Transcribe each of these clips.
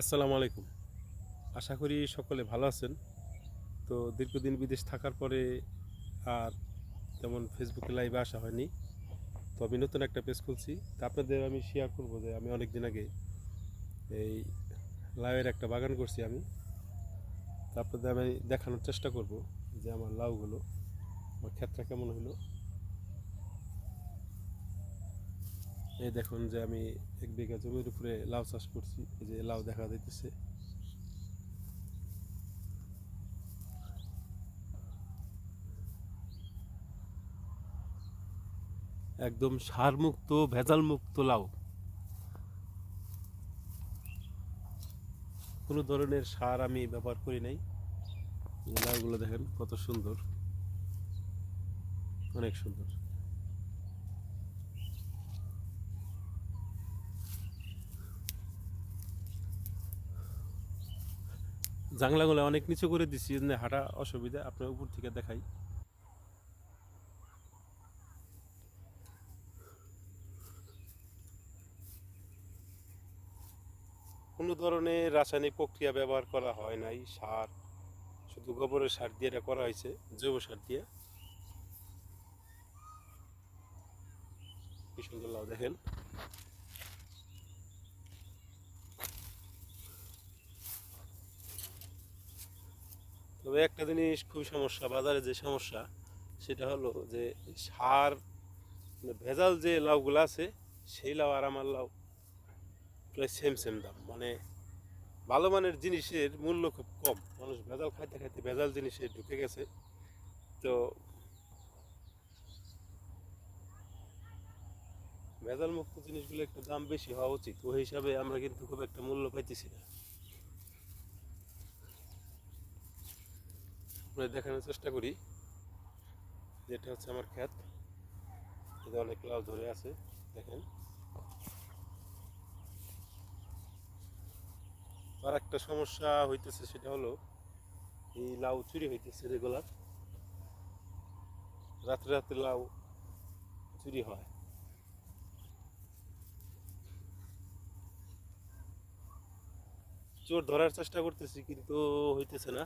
আসসালামু আলাইকুম। আশা করি সকলে ভালো আছেন। তো দীর্ঘদিন বিদেশ থাকার পরে আর তেমন ফেসবুকে লাইভে আসা হয়নি। তো আমি নতুন একটা পেজ খুলছি। তা আপনাদের আমি শেয়ার করব যে আমি অনেক দিন আগে এই লাউয়ের একটা বাগান করছি আমি। তা আপনাদের আমি দেখানোর চেষ্টা করব যে আমার লাউগুলো, আমার ক্ষেতটা কেমন হলো। এই দেখুন যে আমি এক বিঘা জমির উপরে লাউ চাষ করছি, এই যে লাউ দেখা যাইতেছে। একদম সারমুক্ত ভেজাল মুক্ত লাউ। কোনো ধরনের সার আমি ব্যবহার করি নাই। লাউগুলো দেখেন কত সুন্দর, অনেক সুন্দর। জাংলাগুলো অনেক নিচু করে দিছি জন্য হাঁটা অসুবিধা। আপনার উপর থেকে দেখাই। কোনো ধরনের রাসায়নিক প্রক্রিয়া ব্যবহার করা হয় নাই, সার, শুধু গোবরের সার দিয়ে এটা করা হয়েছে, জৈব সার দিয়ে। কি সুন্দর লাউ দেখেন। তবে একটা জিনিস খুব সমস্যা, বাজারে যে সমস্যা, সেটা হলো যে সার মানে ভেজাল যে লাউগুলো আছে, সেই লাউ আর আমার লাউ প্রায় সেম সেম দাম। মানে ভালো মানের জিনিসের মূল্য খুব কম। মানুষ ভেজাল খাইতে খাইতে ভেজাল জিনিসে ঢুকে গেছে। তো ভেজাল মুক্ত জিনিসগুলো একটু দাম বেশি হওয়া উচিত। ওই হিসাবে আমরা কিন্তু খুব একটা মূল্য পাইতেছি না। আপনাদের দেখানোর চেষ্টা করি। যেটা হচ্ছে আমার ক্ষেত এটা অনেক লাউ ধরে আছে, দেখেন। আর একটা সমস্যা হইতেছে সেটা হলো, এই লাউ চুরি হইতেছে রেগুলার রাত্রে রাত্রে লাউ চুরি হয়। চোর ধরার চেষ্টা করতেছি, কিন্তু হইতেছে না।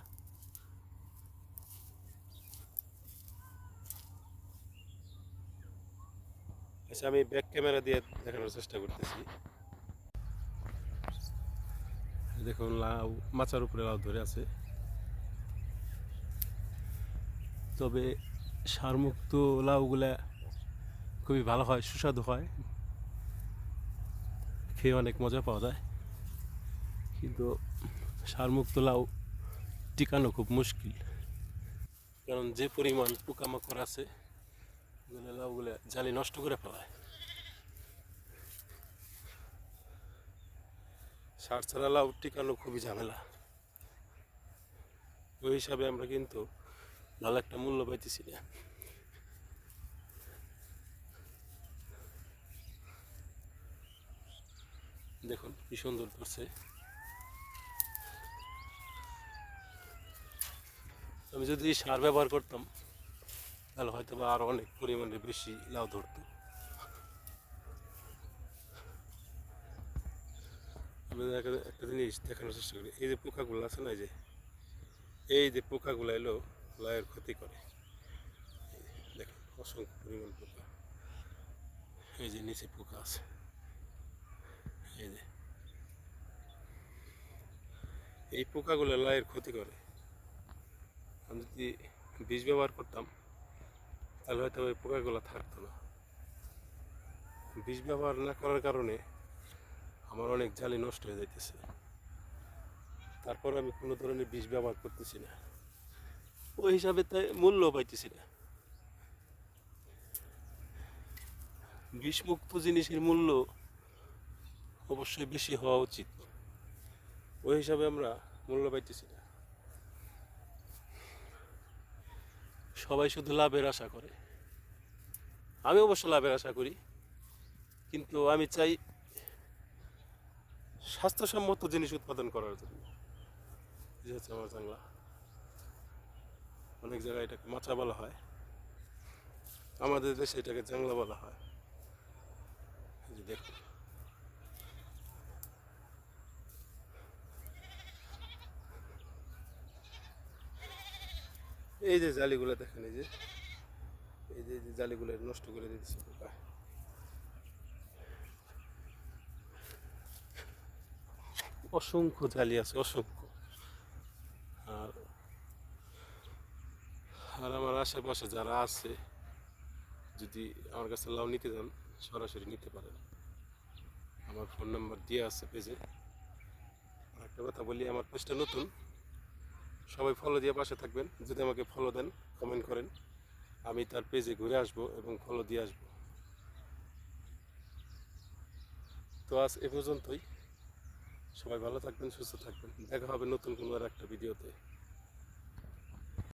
আচ্ছা আমি ব্যাক ক্যামেরা দিয়ে দেখানোর চেষ্টা করতেছি। দেখুন, লাউ, মাচার উপরে লাউ ধরে আছে। তবে সারমুক্ত লাউগুলা খুবই ভালো হয়, সুস্বাদু হয়। খেয়ে অনেক মজা পাওয়া যায়। কিন্তু সারমুক্ত লাউ টিকানো খুব মুশকিল। কারণ যে পরিমাণ পোকামাকড় আছে ওগুলো লাউগুলো জালি নষ্ট করে ফেলায়। সার ছাড়া লাউ টিকানো খুবই ঝামেলা। ওই হিসাবে আমরা কিন্তু ভালো একটা মূল্য পাইতেছি না। দেখুন কি সুন্দর করছে। আমি যদি সার ব্যবহার করতাম তাহলে হয়তো বা আরও অনেক পরিমাণে বেশি লাউ ধরতো। একটা- জিনিস দেখানোর চেষ্টা করি। এই যে পোকাগুলো আছে না যে, এই যে পোকাগুলো এলো, লাউয়ের ক্ষতি করে। দেখেন, অসংখ্য পরিমাণ পোকা। এই যে নিচে পোকা আছে। এই যে, এই পোকাগুলো লাউয়ের ক্ষতি করে। আমি যদি বিষ ব্যবহার করতাম তাহলে হয়তো ওই পোকাগুলো থাকতো না। বিষ ব্যবহার না করার কারণে আমার অনেক জালি নষ্ট হয়ে যাইতেছে। তারপর আমি কোনো ধরনের বিষ ব্যবহার করতেছি না। ওই হিসাবে তাই মূল্য পাইতেছি না। বিষমুক্ত জিনিসের মূল্য অবশ্যই বেশি হওয়া উচিত। ওই হিসাবে আমরা মূল্য পাইতেছি না। সবাই শুধু লাভের আশা করে। আমি অবশ্য লাভের আশা করি, কিন্তু আমি চাই স্বাস্থ্যসম্মত জিনিস উৎপাদন করার জন্য। যে হচ্ছে আমার জাংলা অনেক জায়গায় এটাকে মাচা বলা হয়। আমাদের দেশে এটাকে জাংলা বলা হয় এই যে দেখুন এই যে জালিগুলো দেখেন, এই যে। এই যে জালিগুলো নষ্ট করে দিচ্ছে পোকা অসংখ্য জালি আছে, অসংখ্য। আর আর আমার আশেপাশে যারা আছে, যদি আমার কাছে লাউ নিতে যান, সরাসরি নিতে পারেন। আমার ফোন নাম্বার দিয়ে আছে পেজে। আর একটা কথা বলি, আমার পেজটা নতুন। সবাই ফলো দিয়ে পাশে থাকবেন। যদি আমাকে ফলো দেন কমেন্ট করেন। আমি তার পেজে ঘুরে আসব এবং ফলো দিয়ে আসব। তো আজ এ পর্যন্তই। সবাই ভালো থাকবেন, সুস্থ থাকবেন। দেখা হবে নতুন কোনো আর একটা ভিডিওতে